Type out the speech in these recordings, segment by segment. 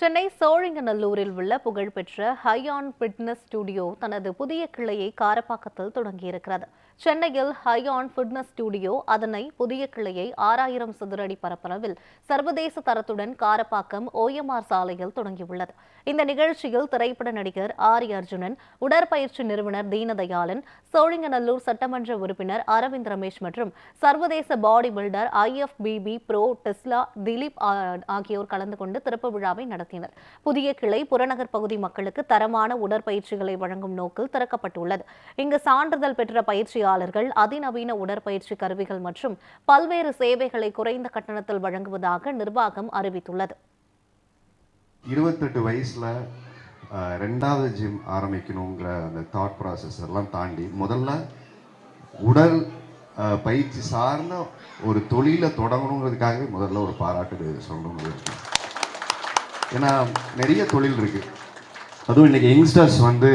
சென்னை சோழிங்கநல்லூரில் உள்ள புகழ்பெற்ற ஹையான் fitness studio தனது புதிய கிளையை காரப்பாக்கத்தில் தொடங்கியிருக்கிறது. சென்னையில் ஹையான் ஃபிட்னஸ் ஸ்டுடியோ அதனை புதிய கிளையை ஆறாயிரம் சதுரடி பரப்பளவில் சர்வதேச தரத்துடன் காரப்பாக்கம் ஓஎம்ஆர் சாலையில் தொடங்கியுள்ளது. இந்த நிகழ்ச்சியில் திரைப்பட நடிகர் ஆரி அர்ஜுனன் உடற்பயிற்சி நிறுவனர் தீனதயாளன் சோழிங்கநல்லூர் சட்டமன்ற உறுப்பினர் அரவிந்த் ரமேஷ் மற்றும் சர்வதேச body builder IFBB pro Tesla Dilip ஆகியோர் கலந்து கொண்டு திறப்பு விழாவை நடத்தினர். நடத்தினர். புதிய கிளை புறநகர் பகுதி மக்களுக்கு தரமான உடற்பயிற்சிகளை வழங்கும் நோக்கில் திறக்கப்பட்டுள்ளது. இங்கு சான்றிதழ் பெற்ற பயிற்சியாளர்கள் அதிநவீன உடற்பயிற்சி கருவிகள் மற்றும் பல்வேறு சேவைகளை குறைந்த கட்டணத்தில் வழங்குவதாக நிர்வாகம் அறிவித்துள்ளது. இருபத்தெட்டு வயசுல ரெண்டாவது ஜிம் ஆரம்பிக்கணுங்கிற அந்த தாட் ப்ராசஸ் எல்லாம் தாண்டி முதல்ல உடல் பயிற்சி சார்ந்த ஒரு தொழிலை தொடங்கணுங்கிறதுக்காகவே முதல்ல ஒரு பாராட்டு சொல்லணும்னு ஏன்னா நிறைய தொழில் இருக்கு. அதுவும் இன்னைக்கு யங்ஸ்டர்ஸ் வந்து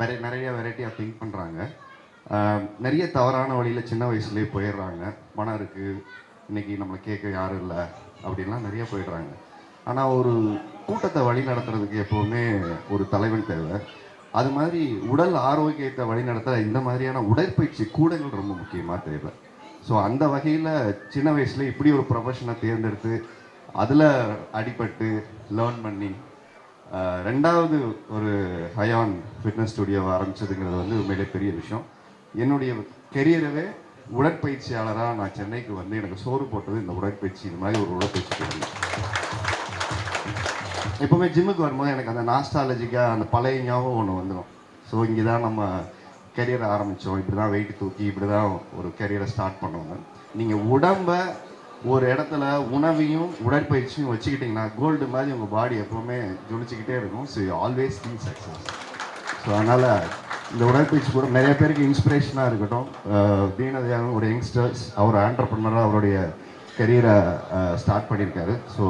வெரை நிறைய வெரைட்டியாக திங்க் பண்ணுறாங்க நிறைய தவறான வழியில் சின்ன வயசுலேயே போயிடுறாங்க. பணம் இருக்குது இன்னைக்கு நம்மளை கேட்க யாரும் இல்லை அப்படின்லாம் நிறைய போயிடுறாங்க. ஆனால் ஒரு கூட்டத்தை வழி நடத்துறதுக்கு எப்போவுமே ஒரு தலைவன் தேவை. அது மாதிரி உடல் ஆரோக்கியத்தை வழிநடத்த இந்த மாதிரியான உடற்பயிற்சி கூடங்கள் ரொம்ப முக்கியமாக தேவை. ஸோ அந்த வகையில் சின்ன வயசில் இப்படி ஒரு ப்ரொஃபஷனை தேர்ந்தெடுத்து அதில் அடிபட்டு லேர்ன் பண்ணி ரெண்டாவது ஒரு ஹயான் ஃபிட்னஸ் ஸ்டுடியோவை ஆரம்பிச்சதுங்கிறது வந்து உண்மையிலே பெரிய விஷயம். என்னுடைய கெரியரவே உடற்பயிற்சியாளராக நான் சென்னைக்கு வந்து எனக்கு சோறு போட்டது இந்த உடற்பயிற்சி இந்த மாதிரி ஒரு உடற்பயிற்சி எப்போவுமே ஜிம்முக்கு வரும்போது எனக்கு அந்த நாஸ்டாலஜிக்காக அந்த பழைய ஞாபகம் ஒன்று வந்துடும் ஸோ இங்கே தான் நம்ம கெரியரை ஆரம்பித்தோம் இப்படி தான் வெயிட் தூக்கி இப்படி தான் ஒரு கெரியரை ஸ்டார்ட் பண்ணுவாங்க நீங்கள் உடம்பை ஒரு இடத்துல உணவையும் உடற்பயிற்சியும் வச்சுக்கிட்டிங்கன்னா கோல்டு மாதிரி உங்கள் பாடி எப்போவுமே ஜொலிச்சுக்கிட்டே இருக்கும். So always think success so அதனால் இந்த உடற்பயிற்சி கூட நிறைய பேருக்கு இன்ஸ்பிரேஷனாக இருக்கட்டும். அஹ் தீனதயாளன் ஒரு யங்ஸ்டர்ஸ் அவர் ஆண்டர்பனராக அவருடைய கெரியரை ஸ்டார்ட் பண்ணியிருக்காரு. ஸோ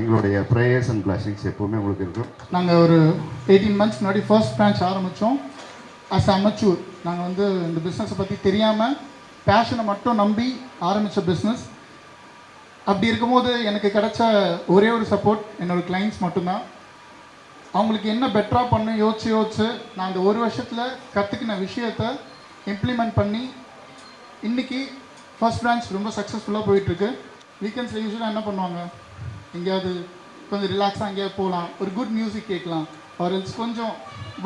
எங்களுடைய ப்ரேயர்ஸ் அண்ட் பிளஸிங்ஸ் எப்போவுமே உங்களுக்கு இருக்கும். நாங்கள் ஒரு எயிட்டீன் மந்த்ஸ் முன்னாடி ஃபர்ஸ்ட் பிரான்ச் ஆரம்பித்தோம் அஸ் அமச்சூர் நாங்கள் வந்து இந்த பிஸ்னஸை பற்றி தெரியாமல் பேஷனை மட்டும் நம்பி ஆரம்பித்த பிஸ்னஸ் அப்படி இருக்கும்போது எனக்கு கிடைச்ச ஒரே ஒரு சப்போர்ட் என்னோடய கிளைண்ட்ஸ் மட்டும்தான். அவங்களுக்கு என்ன பெட்டராக பண்ண யோசிச்சு யோசிச்சு நான் இந்த ஒரு வருஷத்தில் கற்றுக்கின விஷயத்த இம்ப்ளிமெண்ட் பண்ணி இன்னைக்கு ஃபர்ஸ்ட் பிரான்ச் ரொம்ப சக்ஸஸ்ஃபுல்லாக போயிட்டுருக்கு. வீக்கெண்ட்ஸில் யூஸ்வலாக என்ன பண்ணுவாங்க? எங்கேயாவது கொஞ்சம் ரிலாக்ஸாக எங்கேயாவது போகலாம். ஒரு குட் மியூசிக் கேட்கலாம். அவர் கொஞ்சம்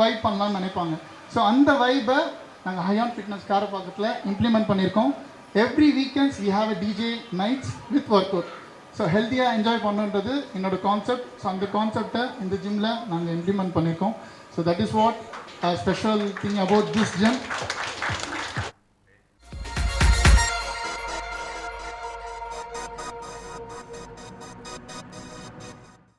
வைப் பண்ணலாம்னு நினைப்பாங்க. ஸோ அந்த வைப்பை நாங்கள் ஹையான் ஃபிட்னஸ் காரப்பாக்கத்தில் இம்ப்ளிமெண்ட் பண்ணியிருக்கோம். Every weekends we have a DJ nights with work out so ஹெல்த்தியாக என்ஜாய் பண்ணுன்றது என்னோட கான்செப்ட் ஸோ அந்த கான்செப்டை இந்த ஜிம்மில் நாங்கள் இம்ப்ளிமெண்ட் பண்ணியிருக்கோம். So that is what special thing about this gym